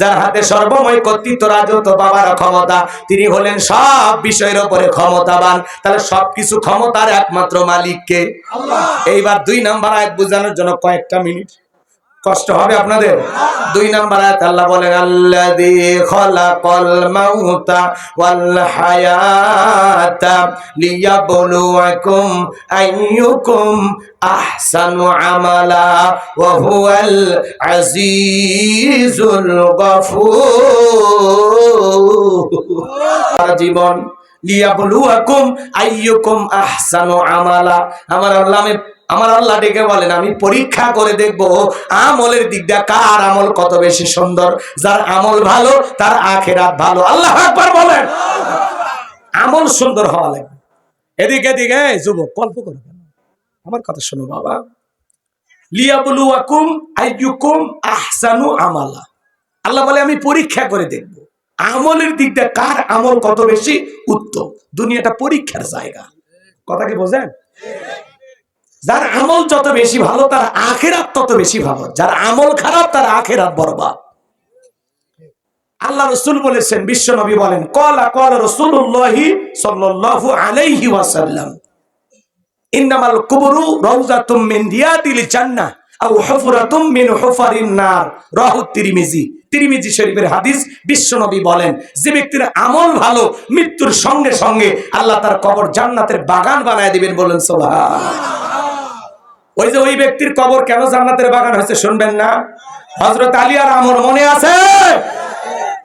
যার হাতে সর্বময় কর্তৃত্ব রাজত্ব বাবার ক্ষমতা তিনি হলেন সব বিষয়ের ওপরে ক্ষমতাবান। তাহলে সবকিছু ক্ষমতার একমাত্র মালিককে? এইবার দুই নাম্বার আয়াত বোঝানোর জন্য কয়েকটা মিনিট। কষ্ট হবে আপনাদের? দুই নাম্বার আয়াত আল্লাহ বলেন, আল্লাযী খলাকাল মাউতা ওয়াল হায়াতা লিয়াবলুয়াকুম আইয়ুকুম আহসানু আমালা ওয়া হুয়াল আজিজুল গফুর. জীবন, লিয়াবলুয়াকুম আইয়ুকুম আহসানু আমালা। আমার আল্লাহ আমার আল্লাহ ডেকে বলেন, আমি পরীক্ষা করে দেখব আমলের দিক দিয়ে কার আমল কত বেশি সুন্দর, যার আমল ভালো, তার আখেরাত ভালো। আল্লাহ একবার বলেন। আমল সুন্দর হওয়া লাগবে। এদিকে এদিকে যুবক, গল্প করো আমার কথা শোনো বাবা। লিয়াবলুয়াকুম আইয়ুকুম আহসানু আমালা। আল্লাহ বলে, আমি পরীক্ষা করে দেখব আমলের দিক দিয়ে কার আমল কত বেশি উত্তম। দুনিয়াটা পরীক্ষার জায়গা। কথা কি বোঝেন? যার আমল যত বেশি ভালো, তার আখেরাত তত বেশি ভালো। যার আমল খারাপ, তার আখেরাত বরবাদ। আল্লাহ রসুল বলেছেন, বিশ্ব নবী বলেন, কলা, কল রসুল্লাহি সাল্লাল্লাহু আলাইহি ওয়াসাল্লাম, ইন্নামাল কুবরু মিন জান্নাহ, আও হুফরাতুম মিন হুফারিন নার। রাহু তিরমিজি। তিরমিজি শরীফের হাদিস বিশ্বনবী বলেন, যে ব্যক্তির আমল ভালো, মৃত্যুর সঙ্গে সঙ্গে আল্লাহ তার কবর জান্নাতের বাগান বানায় দিবেন বলেন সুবহান ওই যে ওই ব্যক্তির কবর কেন জান্নাতের বাগান হয়েছে শুনবেন না? হযরত আলী আর আমর মনে আছে?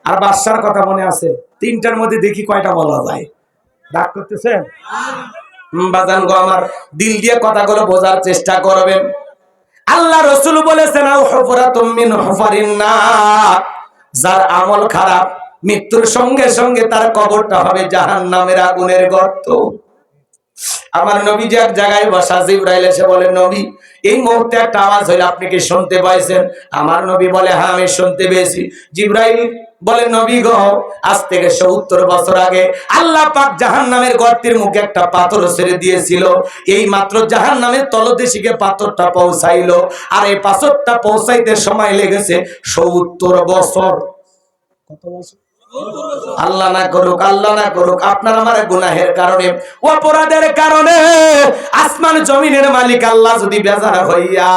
আর বাদশার কথা মনে আছে। তিনটার মধ্যে দেখি কয়টা বলা যায়। ডাক করতেছেন? দিল দিয়ে কথাগুলো বোঝার চেষ্টা করবেন। আল্লাহ রসুল বলেছেন যার আমল খারাপ, মৃত্যুর সঙ্গে সঙ্গে তার কবরটা হবে জাহান নামের আগুনের গর্ত। আমার নবী যে এক জায়গায় বসা, জিব্রাইল এসে বলে, নবী, এই মুহূর্তে একটা আওয়াজ হইলে, আপনি কি শুনতে পাইছেন? আমার নবী বলে হ্যাঁ আমি শুনতে পেয়েছি। জিব্রাইল বলে, নবী গো, আজ থেকে সত্তর বছর আগে আল্লাহ পাক জাহান নামের গর্তের মুখে একটা পাথর ছেড়ে দিয়েছিল। এই মাত্র জাহান নামের তলদেশিকে পাথরটা পৌঁছাইলো। আর এই পাথরটা পৌঁছাইতে সময় লেগেছে সত্তর বছর। কত বছর? আল্লাহ না করুক, আল্লাহ না করুক, আপনার আমার গুনাহের কারণে, অপরাধের কারণে আসমান জমিনের মালিক আল্লাহ যদি বেজার হইয়া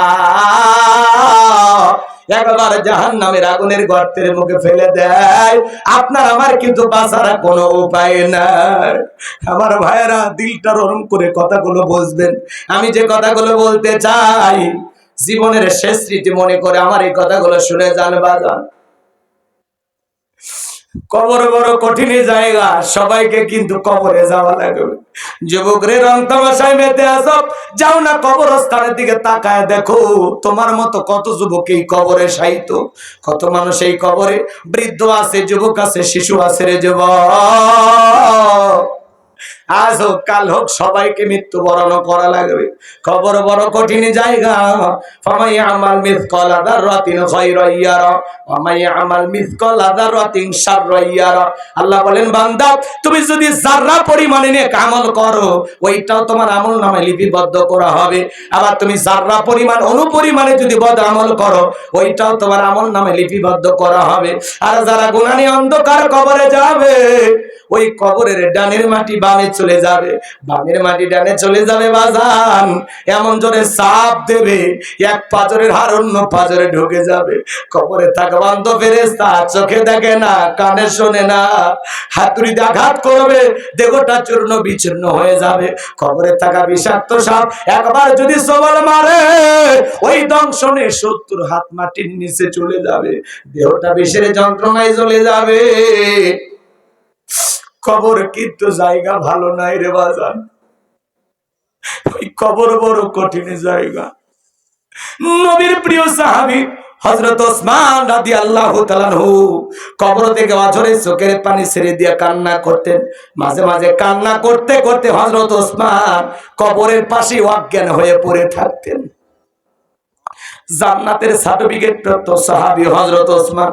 একবার জাহান নামের আগুনের গর্তের মুখে ফেলে দেয়, আপনার আমার কিন্তু বাঁচার কোনো উপায় নাই। আমার ভাইয়েরা, দিলটা নরম করে কথাগুলো বুঝবেন আমি যে কথাগুলো বলতে চাই, জীবনের শেষ স্মৃতি মনে করে আমার এই কথাগুলো শুনে যান, বাজান। কবর বড় কঠিন জায়গা, সবাইকে কিন্তু কবরে যাওয়া লাগবে। যুবক রে রং তামাশায় মেতে আসব যাও না কবরস্থানের দিকে তাকায় দেখো, তোমার মতো কত যুবক এই কবরে সাইত কত মানুষ এই কবরে, বৃদ্ধ আছে, যুবক আছে, শিশু আছে রে যুবক। আজ হোক, কাল হোক, সবাইকে মৃত্যুবরণ করা লাগবে। খবর বড় কঠিন জায়গা। ফামাই আমাল খায়রাইয়ারা ওয়ামাই আমাল আদারাতিন শাররাইয়ারা আল্লাহ বলেন, বান্দা, তুমি যদি পরিমাণে নেক আমল করো, ওইটাও তোমার আমল নামে লিপিবদ্ধ করা হবে। আবার তুমি যাররা পরিমাণ, অনুপরিমাণে যদি বদ আমল করো, ওইটাও তোমার আমল নামে লিপিবদ্ধ করা হবে। আর যারা গুনানি অন্ধকার কবরে যাবে, ওই কবরের ডানের মাটি বামে চলে যাবে, বামের মাটি ডানে চলে যাবে বাজান। এমন জোরে চাপ দেবে, এক পাজরের হার অন্য পাজরে ঢুকে যাবে। কবরে থাকা বান্ধ ফেরেস্তা চোখে দেখে না, কানে শোনে না। হাতুড়িতে আঘাত করবে, দেহটা চূর্ণ বিচূর্ণ হয়ে যাবে। কবরে থাকা বিষাক্ত সাপ একবার যদি সবল মারে, ওই দংশনে সত্তর হাত মাটির নিচে চলে যাবে। দেহটা বিষের যন্ত্রণায় চলে যাবে। কবর কিন্তু জায়গা ভালো নাই রে বাজান। ওই কবর বড় কঠিন জায়গা। নবীর প্রিয় সাহাবী হযরত ওসমান রাদিয়াল্লাহু তাআলাহু কবর থেকে অঝরে চোখের পানি ছেড়ে দিয়ে কান্না করতেন। মাঝে মাঝে কান্না করতে করতে হজরত ওসমান কবরের পাশে অজ্ঞান হয়ে পড়ে থাকতেন। জান্নাতের সার্টিফিকেট প্রাপ্ত সাহাবি হজরত ওসমান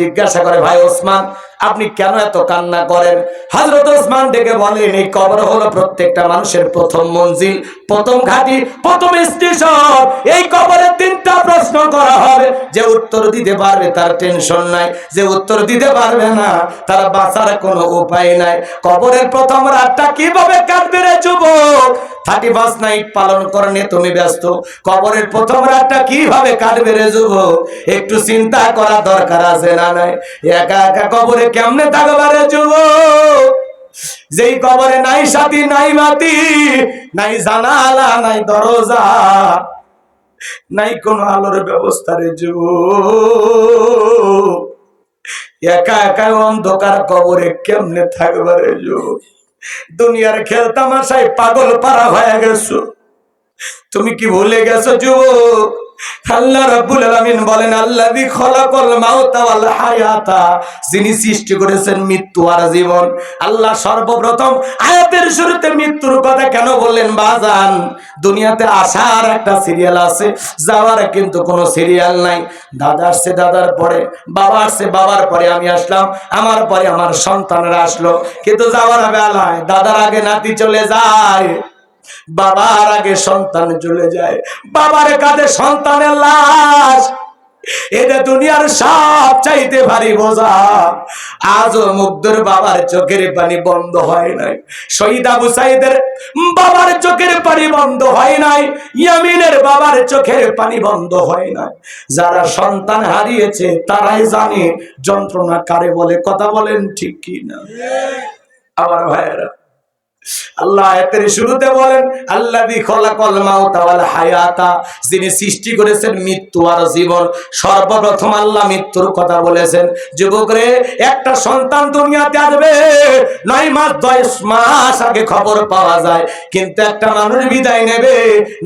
জিজ্ঞাসা করে, ভাই ওসমান, আপনি কেন এত কান্না করেন? হযরত ওসমান ডেকে বলেন এই কবর হলো প্রত্যেকটা মানুষের প্রথম মঞ্জিল, প্রথম ঘাটি, প্রথম স্টেশন। এই তিনটা প্রশ্ন করা হবে। যে উত্তর দিতে পারবে তার টেনশন নাই, যে উত্তর দিতে পারবে না তার বাঁচার কোনো উপায় নাই। কবরের প্রথম রাতটা কীভাবে কাটবে রে যুবক? থার্টি ফার্স্ট নাইট পালন করনে তুমি ব্যস্ত। কবরের প্রথম রাতটা কীভাবে কাটবে রে যুবক? একটু চিন্তা করা দরকার আছে না নাই? একা একা কবরে কেমনে থাকবে রে যুবক? যেই কবরে নাই সাথী, নাই মাতি নাই জানালা, নাই দরজা, নাই কোনো আলোর ব্যবস্থা রে যুবক। একা একা অন্ধকার কবরে কেমনে থাকবে রে যুবক? দুনিয়ার খেল তামাশায় পাগল পারা হয়ে গেছো। তুমি কি ভুলে গেছো, যুবক? দুনিয়াতে আসার একটা সিরিয়াল আছে, যাওয়ার কিন্তু কোনো সিরিয়াল নাই। দাদা আসছে, দাদার পরে, বাবা আসছে, বাবার পরে আমি আসলাম, আমার পরে আমার সন্তানরা আসলো। কিন্তু যাওয়ার বেলায় দাদার আগে নাতি চলে যায়। বাবার আগে সন্তান চলে যায়। বাবার কাঁধে সন্তানের লাশ। এটা দুনিয়ার সব চাইতে ভারী বোঝা। আজও মুগ্ধর বাবার চোখের পানি বন্ধ হয় নাই। শহীদ আবু সাইদের বাবার চোখের পানি বন্ধ হয় নাই। ইয়ামিনের বাবার চোখের পানি বন্ধ হয় নাই। যারা সন্তান হারিয়েছে তারাই জানে যন্ত্রণা কারে বলে। কথা বলেন ঠিক কি না আমার ভাইয়েরা আল্লাহ আয়াতের শুরুতে বলেন, আল্লাযী খলাকাল মাউতা ওয়াল হায়াতা যিনি সৃষ্টি করেছেন মৃত্যু আর জীবন। সর্বপ্রথম আল্লাহ মৃত্যুর কথা বলেছেন যুবক রে একটা সন্তান দুনিয়াতে আসবে মাস, দশ মাস আগে খবর পাওয়া যায়, কিন্তু একটা মানুষ বিদায় নেবে,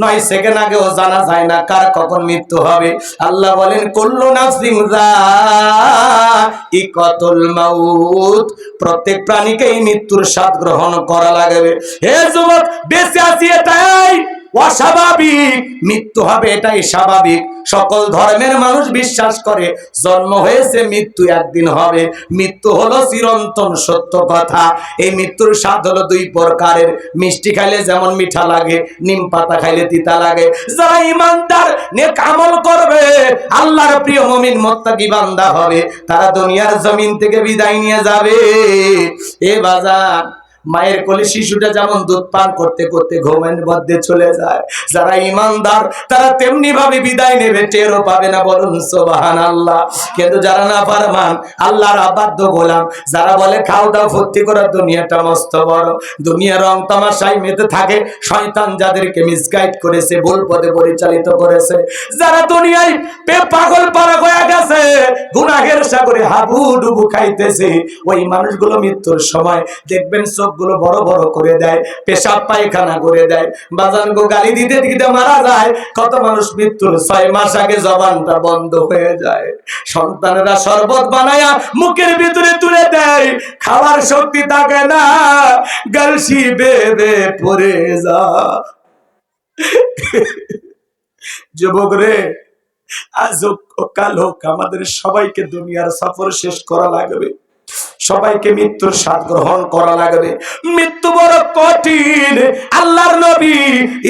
নয় সেকেন্ড আগেও জানা যায় না কার কখন মৃত্যু হবে। আল্লাহ বলেন, কল্লু নাফসিং মাউত প্রত্যেক প্রাণীকেই মৃত্যুর স্বাদ গ্রহণ করা লাগবে হে যুবক, বেঁচে আছি এটাই। অস্বাভাবিক। মৃত্যু হবে এটাই স্বাভাবিক। সকল ধর্মের মানুষ বিশ্বাস করে, জন্ম হয়েছে, মৃত্যু একদিন হবে। মৃত্যু হলো চিরন্তন সত্য কথা। এই মৃত্যুর স্বাদ হলো দুই প্রকারের। মিষ্টি খাইলে যেমন মিঠা লাগে, নিম পাতা খাইলে তিতা লাগে। যারা ইমানদার, নেক আমল করবে, আল্লাহর প্রিয় মমিন, মোত্তাকি বান্দা হবে। তারা দুনিয়ার জমিন থেকে বিদায় নিয়ে যাবে। এ বাজার মায়ের কোলে শিশুটা যেমন দুধ পান করতে করতে ঘুমের মধ্যে চলে যায়। যারা ইমানদার, তারা তেমনি ভাবে বিদায় নেবে, টেরও পাবে না বলুন সোবাহান আল্লাহ কিন্তু যারা না পারমান আল্লাহর আবাধ্য গোলাম, যারা বলে, খাও দাও ভর্তি করার দুনিয়াটা মস্ত বড়। দুনিয়া রং তামাশাই মেতে থাকে, শয়তান যাদেরকে মিসগাইড করেছে, ভুল পথে পরিচালিত করেছে। যারা দুনিয়ায় পে পাগল পারা হয়ে গেছে, গুনাহের সাগরে হাবু ডুবু খাইতেছে, ওই মানুষগুলো মৃত্যুর সময় দেখবেন চোখগুলো বড় বড় করে দেয়, পেশাব পায়খানা করে দেয়। বাজান গো, গালি দিতে দিতে মারা যায়। কত মানুষ মৃত্যুর ছয় মাস আগে জবানটা বন্ধ হয়ে যায়। সন্তানেরা শরবত বানায়া মুখের ভিতরে তুলে দেয়। খাওয়ার শক্তি থাকে না, গালসি বেবে পড়ে যা। যুবক রে আজ কাল হোক আমাদের সবাইকে দুনিয়ার সফর শেষ করা লাগবে। সবাইকে মৃত্যুর স্বাদ গ্রহণ করা লাগবে। মৃত্যু বড় কঠিন। আল্লাহর নবী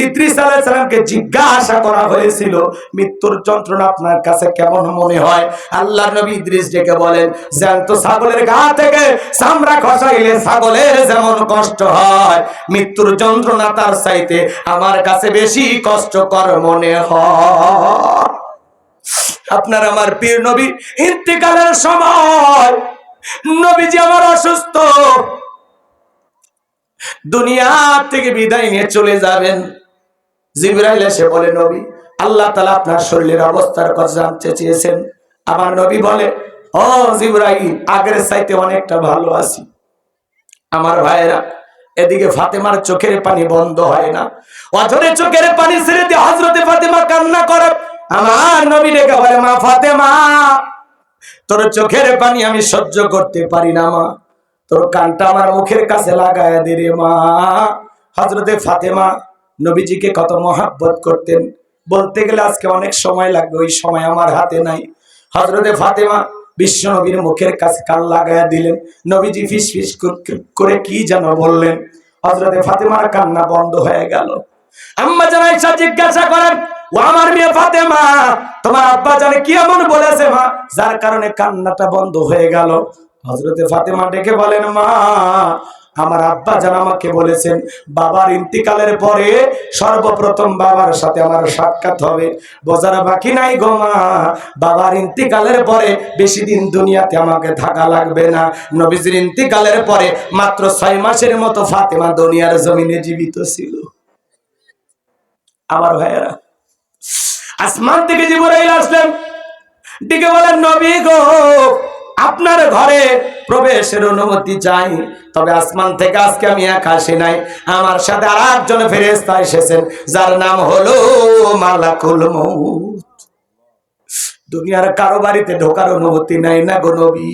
ইদ্রিস আলাইহিস সালামকে জিজ্ঞাসা করা হয়েছিল, মৃত্যুর যন্ত্রণা আপনার কাছে কেমন মনে হয়? আল্লাহর নবী ইদ্রিস ডেকে বলেন, জ্যান্ত ছাগলের গা থেকে চামড়া খসাইলে ছাগলের যেমন কষ্ট হয়, মৃত্যুর যন্ত্রণা তার চাইতে আমার কাছে বেশি কষ্টকর মনে হয়। আপনার আমার পীর নবী ইন্তেকালের সময় নবীজি আমার অসুস্থ। দুনিয়া থেকে বিদায় নিয়ে চলে যাবেন। জিবরাইল এসে বলে, নবী, আল্লাহ তালা আপনার শরীরের অবস্থার কথা জানতে চেয়েছেন। আমার নবী বলে, ও জিবরাইল, আগের চাইতে অনেকটা ভালো আছি। আমার ভাইয়েরা, এদিকে ফাতেমার চোখের পানি বন্ধ হয় না। অঝরে চোখের পানি ছেড়ে দিয়ে হজরতে ফাতেমা কান্না করে। আমার নবী ডেকে বলে, মা ফাতেমা তোর চোখের পানি আমি সহ্য করতে পারি না, মা। তোর কানটা আমার মুখের কাছে লাগায় দে রে, মা। হজরতে ফাতেমা নবীজিকে কত মহাব্বত করতেন। বলতে গেলে আজকে অনেক সময় লাগবে, ওই সময় আমার হাতে নাই। হজরতে ফাতেমা বিশ্ব নবীর মুখের কাছে কান লাগাইয়া দিলেন। নবীজি ফিস ফিস করে কি যেন বললেন। হজরতে ফাতেমার কান্না বন্ধ হয়ে গেল। আম্মা জান আয়েশা জিজ্ঞাসা করেন ও আমার মেয়ে ফাতেমা, তোমার আব্বা জানে কি এমন বলেছে মা? যার কারণে কান্নাটা বন্ধ হয়ে গেল। হজরতে ফাতেমা ডেকে বলেন, মা, আমার আব্বা জান আমাকে বলেছেন, বাবার ইন্তিকালের পরে সর্বপ্রথম বাবার সাথে আমার সাক্ষাৎ হবে। বোঝার বাকি নাই গো মা, বাবার ইন্তিকালের পরে বেশি দিন দুনিয়াতে আমাকে থাকা লাগবে না। নবীজির ইন্তিকালের পরে মাত্র ছয় মাসের মতো ফাতেমা দুনিয়ার জমিনে জীবিত ছিল। আমার ভাইয়েরা আসমান থেকে জিবরাইল আসলেন। ডেকে বলেন, নবী গো, আপনার ঘরে প্রবেশের অনুমতি চাই। তবে আসমান থেকে আজকে আমি একা আসি নাই। আমার সাথে আর একজন ফেরেস্তা এসেছেন, যার নাম হলো মালাকুল মৌত দুনিয়ার কারও বাড়িতে ঢোকার অনুমতি নাই না গো নবী।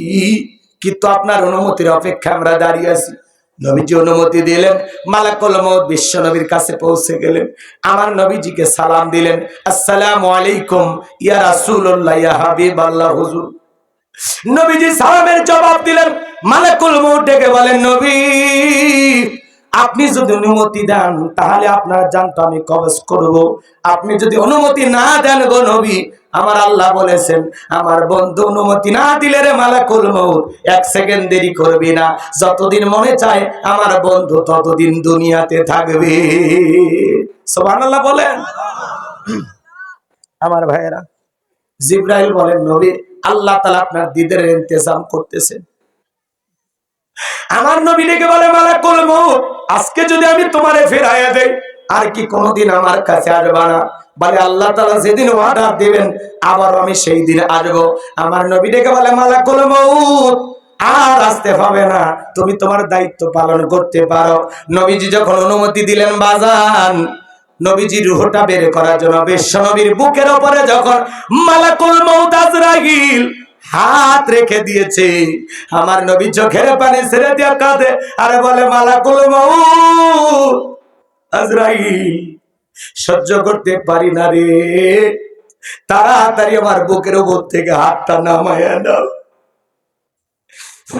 কিন্তু আপনার অনুমতির অপেক্ষা আমরা দাঁড়িয়ে আছি। নবীজি অনুমতি দিলেন, মালাকুল মৌত বিশ্ব নবীর কাছে পৌঁছে গেলেন। আমার নবীজিকে সালাম দিলেন, আসসালামু আলাইকুম, ইয়া রাসূলুল্লাহ, ইয়া হাবিবাল্লাহ, হুজুর। নবীজি সালামের জবাব দিলেন, মালাকুল মৌত ডেকে বলেন, নবী আপনি যদি অনুমতি দেন, তাহলে আপনার জানতো আমি কবজ করব। আপনি যদি অনুমতি না দেন গো নবী, আমার আল্লাহ বলেছেন, আমার বন্ধু অনুমতি না দিলে রে মালাকুল মৌত এক সেকেন্ড দেরি করবি না। যতদিন মনে চায়, আমার বন্ধু ততদিন দুনিয়াতে থাকবে। সুবহানাল্লাহ বলেন। আমার ভাইয়েরা, জিব্রাইল বলেন, নবী, আল্লাহ তালা আপনার দিদের ইন্তজাম করতেছেন আমার নবী ডেকে বলে, মালাকুল মউত আজকে যদি আমি তোমারে ফেরাইয়া দেই, আর কি কোনোদিন আমার কাছে আসবা না? বলে আল্লাহ তালা যেদিন অর্ডার দিবেন আবার আমি সেই দিন আসব। আমার নবী ডেকে বলে, মালাকুল মউত। আর আসতে হবে না। তুমি তোমার দায়িত্ব পালন করতে পারো। নবীজি যখন অনুমতি দিলেন বাজান নবীজি রুহটা বের করার জন্য বিশ্ব নবীর বুকের ওপরে যখন মালাকুল মউত আজরাইল হাত রেখে দিয়েছে। আমার নবী চোখের পানি ছেড়ে দিয়ে কাঁদে। আরে বলে, মালাকুল আজরাইল, সহ্য করতে পারি না রে। তাড়াতাড়ি আমার বুকের উপর থেকে হাতটা নামায়া দাও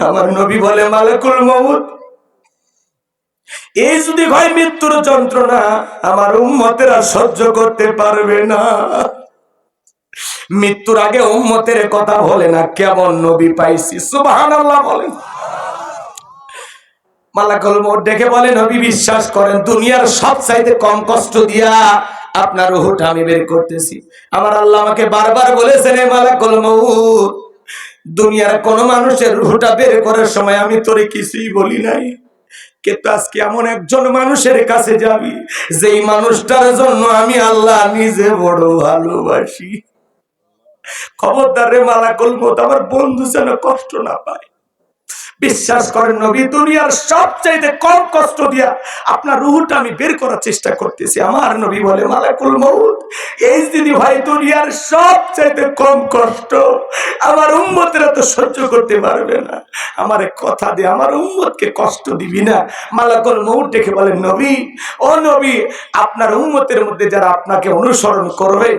আমার নবী বলে, মালাকুল মউত এই যদি হয় মৃত্যুর যন্ত্রণা, আমার উম্মতেরা সহ্য করতে পারবে না। মৃত্যুর আগে উম্মতের কথা বলে না, কেমন নবী পাইছি সুবাহান আল্লাহ বলেন মালাকুল মোট দেখে বলে, নবী, বিশ্বাস করেন, দুনিয়ার সব চাইতে কম কষ্ট দিয়া আপনার রুহুটা আমি বের করতেছি। আমার আল্লাহ আমাকে বারবার বলেছেন মালাকুল মউত, দুনিয়ার কোন মানুষের রুহুটা বের করার সময় আমি তোরে কিছুই বলি নাই। কিন্তু আজকে এমন একজন মানুষের কাছে যাবি, যেই মানুষটার জন্য আমি আল্লাহ নিজে বড় ভালোবাসি। খবরদার রে মালাকুল মত আমার বন্ধু যেন কষ্ট না পায়। বিশ্বাস করেন নবী, দুনিয়ার সবচাইতে কম কষ্ট দিয়া আপনার রুহুটা আমি বের করার চেষ্টা করতেছি। আমার নবী বলে, মালাকুল মউত। এই দিদি ভাই, দুনিয়ার সবচাইতে কম কষ্ট। আমার উম্মতেরা তো সহ্য করতে পারবে না। আমার কথা দিয়ে আমার উম্মতকে কষ্ট দিবি না। মালাকুল মউত দেখে বলেন, নবী, ও নবী, আপনার উম্মতের মধ্যে যারা আপনাকে অনুসরণ করবে,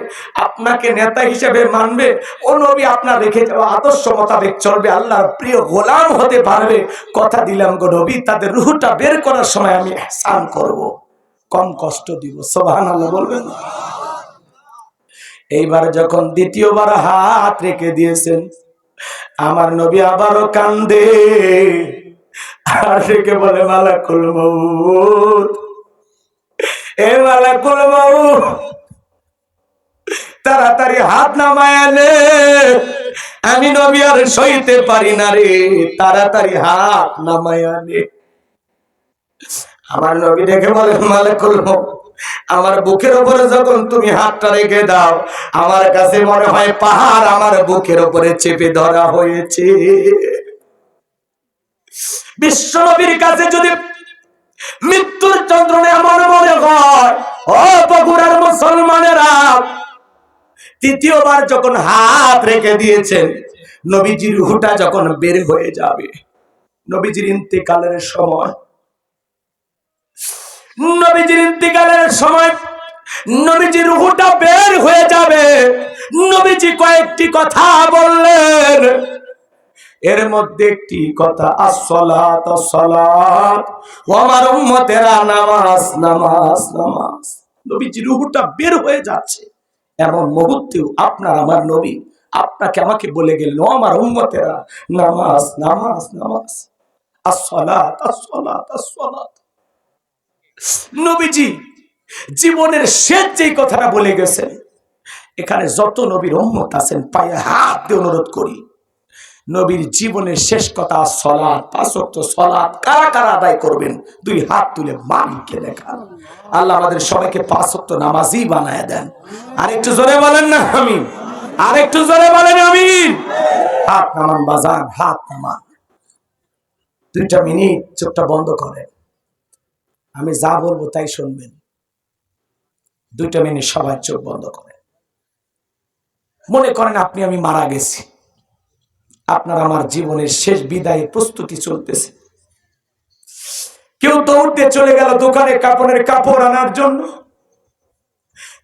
আপনাকে নেতা হিসেবে মানবে, ও নবী, আপনার রেখে যাওয়া আদর্শ মোতাবেক চলবে। আল্লাহর প্রিয় গোলাম হতে পারবে? কথা দিলাম গো নবী, তাদের রুহটা বের করার সময় আমি স্নান করব। কম কষ্ট দিব সোভান আল্লাহ বলবেন? এইবার যখন দ্বিতীয়বার হাত রেখে দিয়েছেন, আমার নবী আবারও কান্দে। আর রেখে বলে, মালাকুল মউত। এ মালাকুল মউত, তাড়াতাড়ি হাত নামায় আনে আমি নবী আর সইতে পারি না রে, তাড়াতাড়ি হাত নামায় আনে আমার নবী দেখে বলে, মালাকুল মউত, আমার বুকের উপরে যখন তুমি হাতটা রেখে দাও, আমার কাছে মনে হয় পাহাড় আমার বুকের উপরে চেপে ধরা হয়েছে। বিশ্ব নবীর কাছে যদি মৃত্যুর যন্ত্রণা এমন মনে হয়, ও বগুড়ার মুসলমানেরা তৃতীয়বার যখন হাত রেখে দিয়েছেন, নবীজির রুহুটা যখন বের হয়ে যাবে, নবীজির ইন্তেকালের সময়, নবীজির ইন্তেকালের সময় নবীজির রুহুটা বের হয়ে যাবে, নবীজি কয়েকটি কথা বললেন। এর মধ্যে একটি কথা, আসসালাত আসসালাত, ও আমার উম্মতেরা, নামাজ নামাজ নামাজ। নবীজি রুহুটা বের হয়ে যাচ্ছে। এমন মুহূর্তেও আপনার আমার নবী আপনাকে আমাকে বলে গেল "ও আমার উম্মতেরা, নামাজ নামাজ নামাজ। জীবনের শেষ যে কথাটা বলে গেছেন, এখানে যত নবীর উম্মত আছেন, পায়ে হাত দিয়ে অনুরোধ করি নবীর জীবনের শেষ কথা সলাৎ পাঁচক্ত সলাৎ, কারা কারা আদায় করবেন? দুই হাত তুলে মালিককে দেখান। আল্লাহ আমাদের সবাইকে পাঁচক্ত নামাজি বানায় দেন। আরেকটু জোরে বলেন না আমি আরেকটু জোরে বলেন আমি হাত নামান, বাজান, হাত নামান। দুইটা মিনিট চোখটা বন্ধ করেন। আমি যা বলব তাই শুনবেন। দুইটা মিনিট সবাই চোখ বন্ধ করেন। মনে করেন আপনি, আমি মারা গেছি। আপনার আমার জীবনের শেষ বিদায় প্রস্তুতি চলতেছে। কেউ দৌড়তে চলে গেল দোকানে কাপড়ের কাপড় আনার জন্য।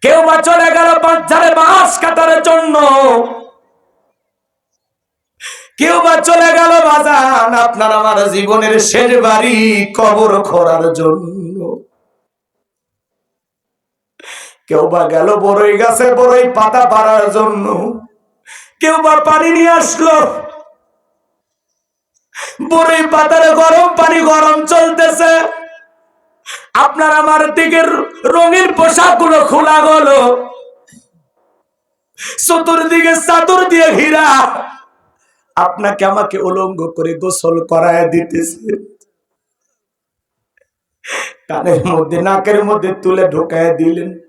কেউ বা চলে গেল বাচ্চারে বাঁশ কাটার জন্য। কেউ বা চলে গেল বাজান আপনার আমার জীবনের শেষ বাড়ি কবর খোরার জন্য। কেউ বা গেল বড়ই গাছে বড়ই পাতা পাড়ার জন্য। কেউ বা পানি নিয়ে আসলো। বড়ই পাতার গরম পানি গরম চলতেছে। আপনার আমার দিকের রঙিন পোশাকগুলো খোলা গেলো। চতুর্দিকে চাদর দিয়ে ঘিরা। আপনাকে আমাকে উলঙ্গ করে গোসল করায় দিতেছে। কানের মধ্যে, নাকের মধ্যে তুলে ঢোকায় দিলেন।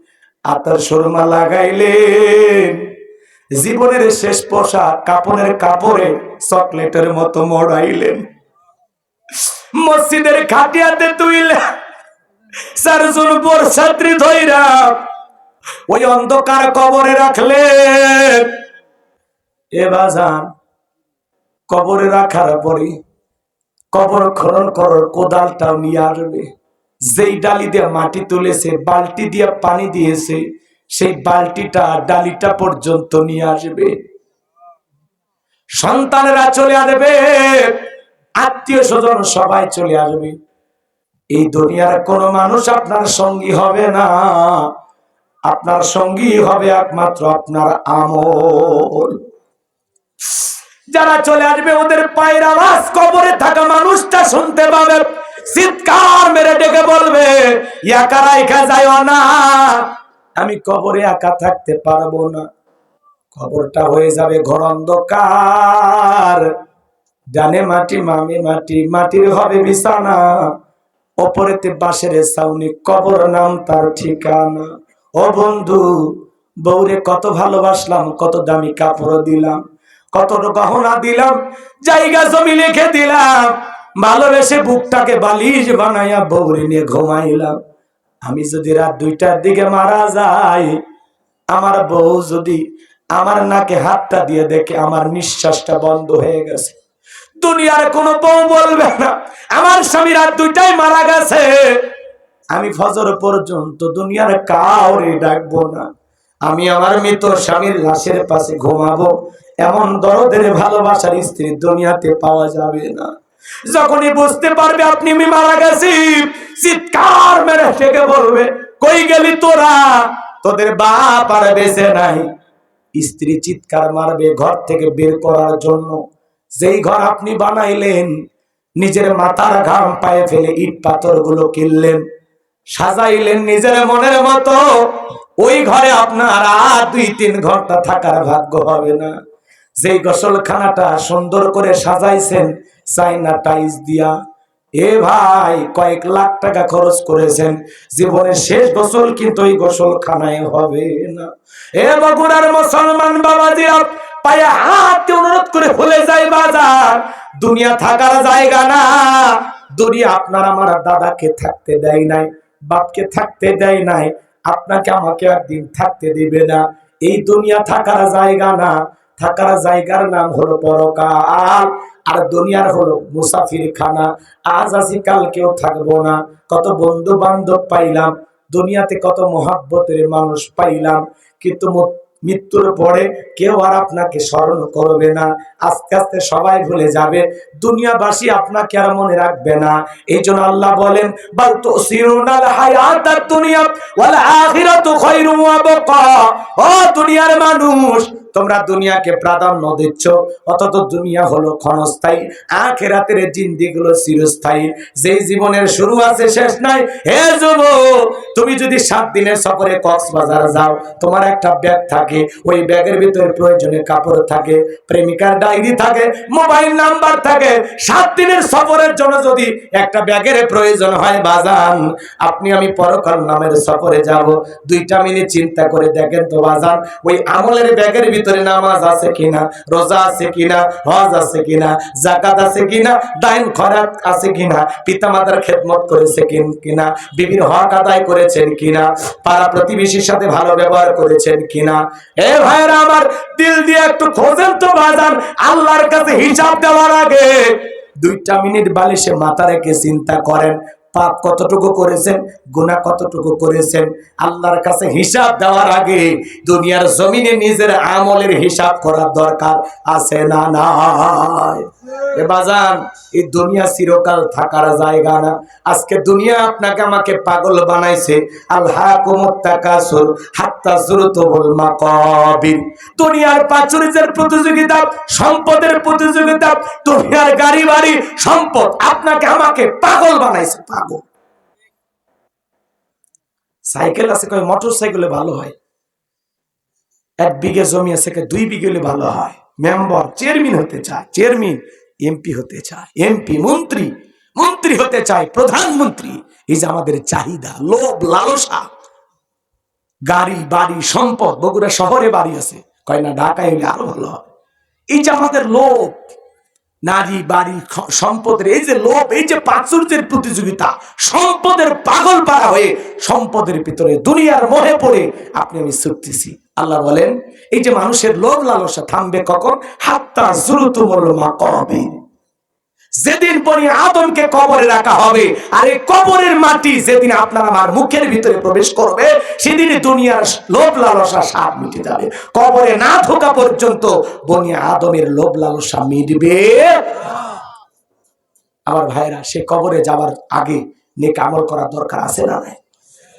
আতার সুরমা লাগাইলেন। জীবনের শেষ পোশাক কাপড়ের কাপড়ে চকলেটের মতো মড়াইলেন। মসজিদের খাটিয়াতে তুইলে চারজন বর্ষাত্রী ধৈরা ওই অন্ধকার কবরে রাখলেন। এ বাজান, কবরে রাখার পরে কবর খনন করার কোদালটাও নিয়ে আসবে। যেই ডালি দিয়ে মাটি তুলেছে, বালতি দিয়ে পানি দিয়েছে সেই বালতিটা, ডালিটা পর্যন্ত নিয়ে আসবে। সন্তানেরা চলে আসবে, আত্মীয় স্বজন সবাই চলে আসবে। এই দুনিয়ার কোনো মানুষ আপনার সঙ্গী হবে না। আপনার সঙ্গী হবে একমাত্র আপনার আমল। যারা চলে আসবে, ওদের পায়ের আওয়াজ, কবরে থাকা মানুষটা শুনতে পাবে। চিৎকার মেরে ডেকে বলবে একা রাইখা যায় না আমি কবরে একা থাকতে পারব না। কবরটা হয়ে যাবে ঘর অন্ধকার। ডানে মাটি, মামে মাটি, মাটির হবে বিছানা। ওপরেতে বাঁশের ছাউনি, কবর নাম তার ঠিকানা। ও বন্ধু, বউরে কত ভালোবাসলাম, কত দামি কাপড় দিলাম, কত গহনা দিলাম, জায়গা জমি লিখে দিলাম, ভালোবেসে বুকটাকে বালিশ বানাইয়া বউরে নিয়ে ঘুমাইলাম। আমি যদি রাত দুইটার দিকে মারা যাই, আমার বউ যদি আমার নাকে হাতটা দিয়ে দেখে আমার নিঃশ্বাসটা বন্ধ হয়ে গেছে, দুনিয়ার কোনো বউ বলবে না, আমার স্বামী রাত দুইটাই মারা গেছে। আমি ফজর পর্যন্ত দুনিয়ার কাউরে ডাকবো না, আমি আমার মৃত স্বামীর লাশের পাশে ঘুমাবো, এমন দরদের ভালোবাসার স্ত্রী দুনিয়াতে পাওয়া যাবে না। যখনই বুঝতে পারবে আপনি আমি মারা গেছি, চিৎকার মেরে থেকে বলবে, কই গেলি তোরা? তোদের বাপ আর বেঁচে নাই। স্ত্রী চিৎকার মারবে ঘর থেকে বের করার জন্য। যেই ঘর আপনি বানাইলেন, নিজের মাথার ঘাম পায়ে ফেলে ইট পাথরগুলো কিনলেন, সাজাইলেন নিজের মনের মতো, ওই ঘরে আপনার আর দুই তিন ঘণ্টা থাকার ভাগ্য হবে না। যেই গোসলখানাটা সুন্দর করে সাজাইছেন চাইনা দিয়া। এ ভাই, কয়েক লাখ টাকা খরচ করেছেন। জীবনের শেষ গোসল কিন্তু ওই গোসলখানায় হবে না। এ বগুড়ার মুসলমান বাবাজিরা পায়ে হাত অনুরোধ করে যায় বাজার। দুনিয়া থাকার জায়গা না। দুনিয়া আপনার আমার দাদাকে থাকতে দেয় নাই, বাপকে থাকতে দেয় নাই। আপনাকে আমাকে একদিন থাকতে দিবে না। এই দুনিয়া থাকার জায়গা না। থাকার জায়গার নাম হলো পরকাল। আর দুনিয়ার হলো মুসাফির খানা আজ আছি কাল কেউ থাকব না। কত বন্ধু বান্ধব পাইলাম, দুনিয়াতে কত মহাব্বতের মানুষ পাইলাম। কিন্তু মৃত্যুর পরে কেউ আর আপনাকে স্মরণ করবে না। আস্তে আস্তে সবাই ভুলে যাবে, দুনিয়াবাসী আপনাকে আর মনে রাখবে না। এই জন্য আল্লাহ বলেন দুনিয়ার মানুষ তোমরা দুনিয়াকে প্রাধান্য দিচ্ছ, অথচ দুনিয়া হলো ক্ষণস্থায়ী। আখেরাতের জিন্দিগুলো চিরস্থায়ী। যেই জীবনের শুরু আছে, শেষ নাই। হে যুব তুমি যদি সাত দিনের সফরে কক্সবাজার যাও, তোমার একটা ব্যাগ থাকে। ওই ব্যাগের ভিতরে প্রয়োজনে কাপড় থাকে, প্রেমিকার ডায়েরি থাকে, মোবাইল নাম্বার থাকে। সাত দিনের সফরের জন্য যদি একটা ব্যাগের প্রয়োজন হয়, বাজান, আপনি আমি পরকাল নামের সফরে যাব। দুইটা মিনিট চিন্তা করে দেখেন তো, বাজান, ওই আমলের ব্যাগের ভিতরে নামাজ আছে কিনা, রোজা আছে কিনা, হজ আছে কিনা জাকাত আছে কিনা, দাইন খরাত আছে কিনা, পিতামাতার খেদমত করেছে কিনা বিবির হক আদায় করেছেন কিনা, পাড়া প্রতিবেশীর সাথে ভালো ব্যবহার করেছেন কিনা। এ ভাইরা আমার দিল দিয়ে একটু খোঁজেন তো বাজান আল্লাহর কাছে হিসাব দেওয়ার আগে দুইটা মিনিট বালিশে মাথা রেখে চিন্তা করেন পাপ কতটুকু করেছেন, গুনাহ কতটুকু করেছেন, আল্লাহর কাছে হিসাব দেওয়ার আগে দুনিয়ার জমিনে নিজের আমলের হিসাব করার দরকার আছে না বাজান, এই দুনিয়া চিরকাল থাকার জায়গা না। আজকে দুনিয়া আপনাকে আমাকে পাগল বানাইছে। আল্লাহ কুমত্তাকাসুর হাত্তা দুনিয়ার প্রতিযোগিতা, সম্পদের প্রতিযোগিতা, দুনিয়ার গাড়ি বাড়ি, সম্পদ আপনাকে আমাকে পাগল বানাইছে পাগল সাইকেল আছে, কয় মোটর সাইকেলে ভালো হয়। এক বিঘে জমি আছে, কয় দুই বিঘে হলে ভালো হয়। মেম্বার, চেয়ারম্যান হতে চায়, চেয়ারম্যান, এমপি হতে চায়, এমপি, মন্ত্রী মন্ত্রী হতে চায়, প্রধানমন্ত্রী। এই যে আমাদের চাহিদা, লোভ, লালসা। গাড়ি, বাড়ি, সম্পদ, বগুড়া শহরে বাড়ি আছে। কয় না, ঢাকায় হলে আরও ভালো হবে এই যে আমাদের লোভ নারী, বাড়ি সম্পদের, এই যে লোভ, এই যে প্রাচুর্যের প্রতিযোগিতা, সম্পদের পাগল পাড়া হয়ে সম্পদের ভিতরে দুনিয়ার মোহে পড়ে আপনি আমি ছুটতেছি। আল্লাহ বলেন, এই যে মানুষের লোভ লালসা থামবে কখন? হাত্তা জুরুতুমল মা কবে যেদিন পরে আদমকে কবরে রাখা হবে, আর এই কবরের মাটি যেদিন আপনার আমার মুখের ভিতরে প্রবেশ করবে সেদিন দুনিয়ার লোভ লালসা সাপ মিটে যাবে। কবরে না ঢোকা পর্যন্ত বনিয়া আদমের লোভ লালসা মিটবে। আমার ভাইরা সে কবরে যাওয়ার আগে নেক আমল করার দরকার আছে না নাই?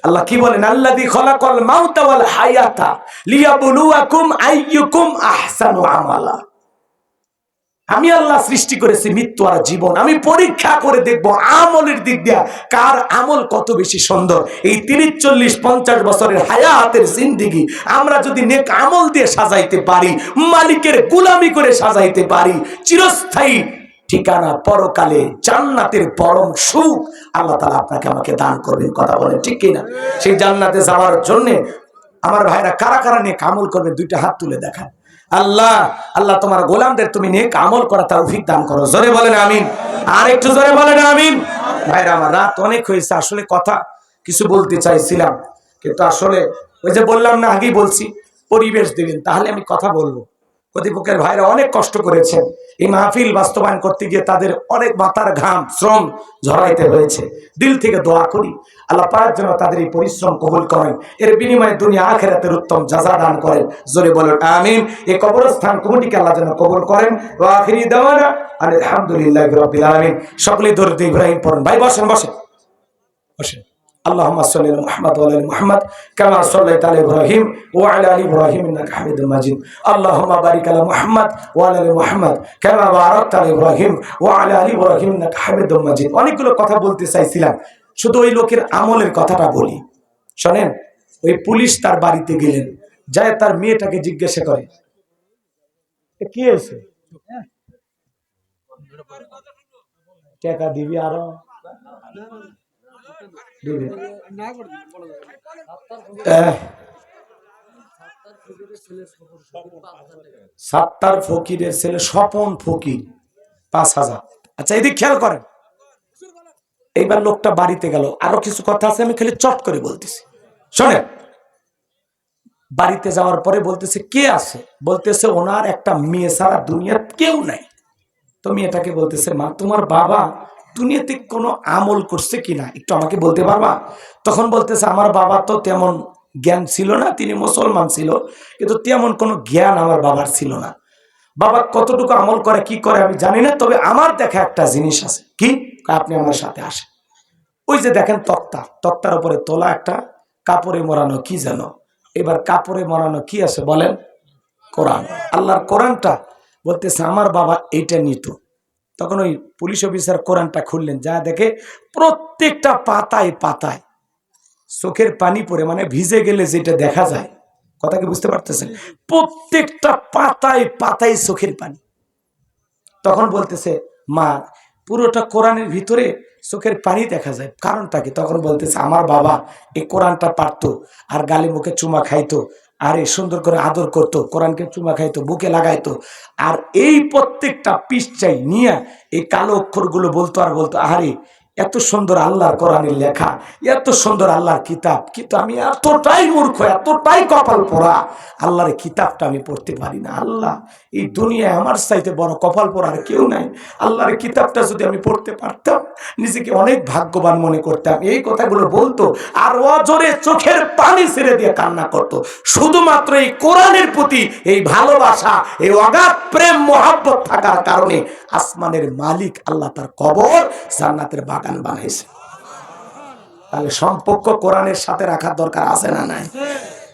আল্লাহ কি বলেন? আল্লাযী খলাকাল মাউতা ওয়াল হায়াতা লিয়াবলুয়াকুম আইয়ুকুম আহসানু আমালা। আমি আল্লাহ সৃষ্টি করেছি মৃত্যু আর জীবন। আমি পরীক্ষা করে দেখব আমলের দিক দিয়া কার আমল কত বেশি সুন্দর। এই তিরিশ, চল্লিশ, পঞ্চাশ বছরের হায়াতের জিন্দিগি আমরা যদি নেক আমল দিয়ে সাজাইতে পারি, মালিকের গুলামি করে সাজাইতে পারি, চিরস্থায়ী ঠিকানা পরকালে জান্নাতের পরম সুখ আল্লাহ তালা আপনাকে আমাকে দান করবেন, কথা বলেন, ঠিক কিনা? সেই জান্নাতে যাওয়ার জন্য আমার ভাইরা কারা কারা নিয়ে কামল করবে, দুইটা হাত তুলে দেখান। আল্লাহ আল্লাহ তোমার গোলামদের তুমি নিয়ে আমল করা তৌফিক দান করো। জোরে বলেন আমিন। আর একটু জোরে বলেন আমিন। ভাইরা, আমার রাত অনেক হয়েছে, আসলে কথা কিছু বলতে চাইছিলাম, কিন্তু আসলে ওই যে বললাম না, আগেই বলছি, পরিবেশ দিবেন, তাহলে আমি কথা বলব। প্রতিপক্ষের ভাইরা অনেক কষ্ট করেছেন। এই মাহফিল বাস্তবায়ন করতে গিয়ে তাদের অনেক মাথার ঘাম, শ্রম ঝরাইতে হয়েছে। দিল থেকে দোয়া করি। আল্লাহ পাক যেন তাদের এই পরিশ্রম কবুল করেন। এর বিনিময়ে দুনিয়া আখেরাতের উত্তম যাজা দান করেন। জোরে বলেন, আমিন। এই কবরস্থান কমিটিকে আল্লাহ যেন কবুল করেন। আখিরি দাওয়ানা আলহামদুলিল্লাহি রাব্বিল আলামিন। সকলে দরুদ ইব্রাহিম পড়েন। ভাই, বসেন বসেন। বসেন। اللهم صل على محمد وعلى ال محمد كما صليت على ابراهيم وعلى ال ابراهيم انك حميد مجيد اللهم بارك على محمد وعلى ال محمد كما باركت على ابراهيم وعلى ال ابراهيم انك حميد مجيد অনেকগুলো কথা বলতে চাইছিলাম শুধু ওই লোকের আমলের কথাটা বলি শোনেন ওই পুলিশ তার বাড়িতে গেলেন যায় তার মেয়েটাকে জিজ্ঞাসা করে "এ কি হয়েছে টাকা দিবি আরো দিবি আহ, সাত্তার ফকিরের ছেলে, স্বপন ফকির, পাঁচ হাজার। আচ্ছা এদিক খেয়াল করেন। এইবার লোকটা বাড়িতে গেল। আরও কিছু কথা আছে, আমি খালি চট করে বলতেছি। শোনেন, বাড়িতে যাওয়ার পরে বলতেছে, কে আছে? বলতেছে, ওনার একটা মেয়ে ছাড়া দুনিয়ার কেউ নাই। তো মেয়েটাকে বলতেছে, মা, তোমার বাবা দুনিয়াতে কোনো আমল করছে কিনা? একটু আমাকে বলতে পারবা? তখন বলতেছে, আমার বাবা তো তেমন জ্ঞান ছিল না, তিনি মুসলমান ছিল, কিন্তু তেমন কোনো জ্ঞান আমার বাবার ছিল না। বাবা কতটুকু আমল করে, কি করে আমি জানি না, তবে আমার দেখা একটা জিনিস আছে। কি? আপনি আমার সাথে আসেন। ওই যে দেখেন তক্তা, তক্তার উপরে তোলা একটা কাপড়ে মোড়ানো, কি যেন? এবার কাপড়ে মোড়ানো কি আছে বলেন? কোরআন। আল্লাহর কোরআনটা বলতেছে, আমার বাবা এইটা নিত। তখন ওই পুলিশ অফিসার কোরআনটা খুললেন, যা দেখে প্রত্যেকটা পাতায় পাতায় চোখের পানি পড়ে মানে ভিজে গেলে যেটা দেখা যায়। কথা কি বুঝতে পারতেছেন? প্রত্যেকটা পাতায় পাতায় চোখের পানি। তখন বলতেছে, মা, পুরোটা কোরআনের ভিতরে চোখের পানি দেখা যায়। কারণটা কি? তখন বলতেছে, আমার বাবা এই কোরআনটা পারতো আর গালে মুখে চুমা খাইতো আর এই সুন্দর করে আদর করতো, কোরআনকে চুমা খাইতো, বুকে লাগাইতো। আর এই প্রত্যেকটা পিস চাই নিয়ে এই কালো অক্ষরগুলো বলতো আর বলতো আরে এত সুন্দর আল্লাহর কোরআনের লেখা, এত সুন্দর আল্লাহর কিতাব, কিন্তু আমি এতটাই মূর্খ, এতটাই কপাল পড়া, আল্লাহর কিতাবটা আমি পড়তে পারি না। আল্লাহ, এই দুনিয়ায় আমার চাইতে বড় কপাল পড়ার কেউ নাই। আল্লাহর কিতাবটা যদি আমি পড়তে পারতাম, নিজেকে অনেক ভাগ্যবান মনে করতাম। এই কথাগুলো বলতো, আর অজরে চোখের পানি ছেড়ে দিয়ে কান্না করতো। শুধুমাত্র এই কোরআনের প্রতি এই ভালোবাসা, এই অগাধ প্রেম, মহাব্বত থাকার কারণে আসমানের মালিক আল্লাহ তার কবর জান্নাতের বাগান বানিয়েছে তাহলে সম্পর্ক কোরআনের সাথে রাখার দরকার আছে না নাই?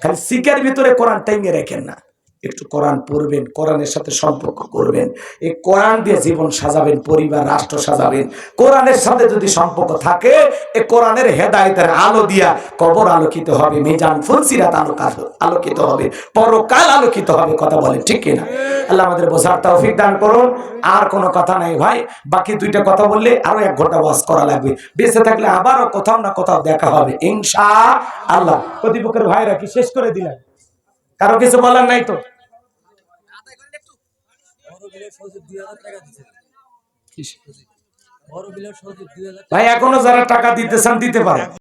খালি সিকের ভিতরে কোরআন টাইমে রেখেন না। একটু কোরআন পড়বেন, কোরআনের সাথে সম্পর্ক করবেন। এই কোরআন দিয়ে জীবন সাজাবেন, পরিবার, রাষ্ট্র সাজাবেন। কোরআনের সাথে যদি সম্পর্ক থাকে, এই কোরআনের হেদায়তের আলো দিয়া কবর আলোকিত হবে, মিজান ফুলসিরাত আলোকাত আলোকিত হবে, পরকাল আলোকিত হবে, কথা বলেন ঠিক কিনা? আল্লাহ আমাদের বোঝার তৌফিক দান করুন। আর কোনো কথা নাই ভাই, বাকি দুইটা কথা বললে আরও এক ঘণ্টা ওয়াজ করা লাগবে। বেঁচে থাকলে আবারও কোথাও না কোথাও দেখা হবে, ইনশা আল্লাহ। প্রতিপক্ষের ভাইরা কি শেষ করে দিলেন? কারও কিছু বলার নাই তো? ভাই এখনও যারা টাকা দিতে চান দিতে পারে।